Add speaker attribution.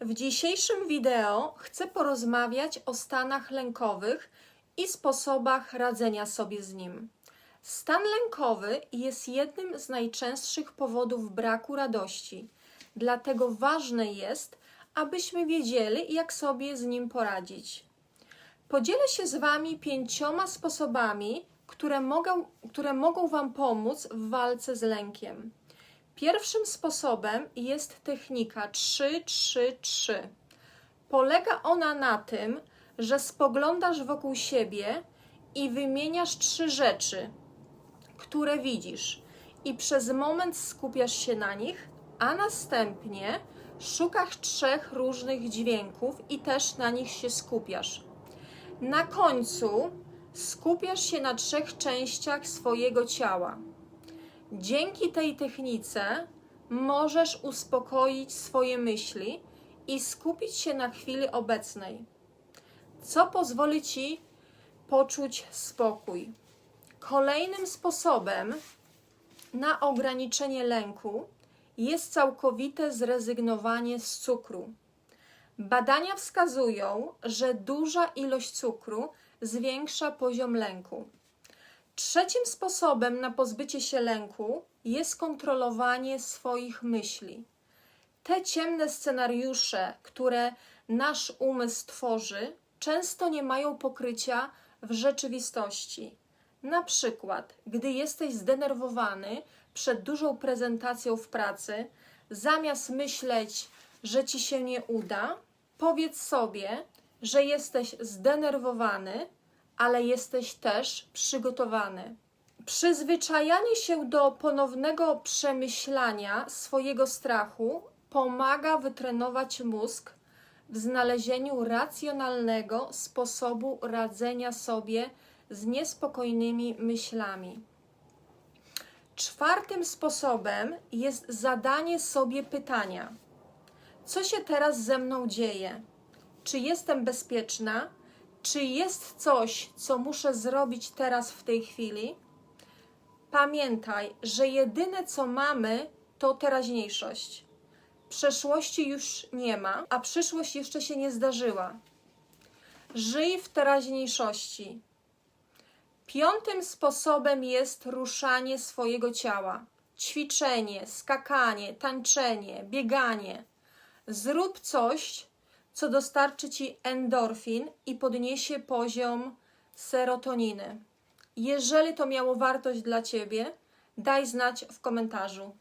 Speaker 1: W dzisiejszym wideo chcę porozmawiać o stanach lękowych i sposobach radzenia sobie z nim. Stan lękowy jest jednym z najczęstszych powodów braku radości, dlatego ważne jest, abyśmy wiedzieli, jak sobie z nim poradzić. Podzielę się z Wami pięcioma sposobami, które mogą, które mogą Wam pomóc w walce z lękiem. Pierwszym sposobem jest technika 3-3-3. Polega ona na tym, że spoglądasz wokół siebie i wymieniasz trzy rzeczy, które widzisz, i przez moment skupiasz się na nich, a następnie szukasz trzech różnych dźwięków i też na nich się skupiasz. Na końcu skupiasz się na trzech częściach swojego ciała. Dzięki tej technice możesz uspokoić swoje myśli i skupić się na chwili obecnej, co pozwoli ci poczuć spokój. Kolejnym sposobem na ograniczenie lęku jest całkowite zrezygnowanie z cukru. Badania wskazują, że duża ilość cukru zwiększa poziom lęku. Trzecim sposobem na pozbycie się lęku jest kontrolowanie swoich myśli. Te ciemne scenariusze, które nasz umysł tworzy, często nie mają pokrycia w rzeczywistości. Na przykład, gdy jesteś zdenerwowany przed dużą prezentacją w pracy, zamiast myśleć, że ci się nie uda, powiedz sobie, że jesteś zdenerwowany, ale jesteś też przygotowany. Przyzwyczajanie się do ponownego przemyślania swojego strachu pomaga wytrenować mózg w znalezieniu racjonalnego sposobu radzenia sobie z niespokojnymi myślami. Czwartym sposobem jest zadanie sobie pytania: co się teraz ze mną dzieje? Czy jestem bezpieczna? Czy jest coś, co muszę zrobić teraz w tej chwili? Pamiętaj, że jedyne co mamy to teraźniejszość. Przeszłości już nie ma, a przyszłość jeszcze się nie zdarzyła. Żyj w teraźniejszości. Piątym sposobem jest ruszanie swojego ciała. Ćwiczenie, skakanie, tańczenie, bieganie. Zrób coś, co dostarczy ci endorfin i podniesie poziom serotoniny. Jeżeli to miało wartość dla ciebie, daj znać w komentarzu.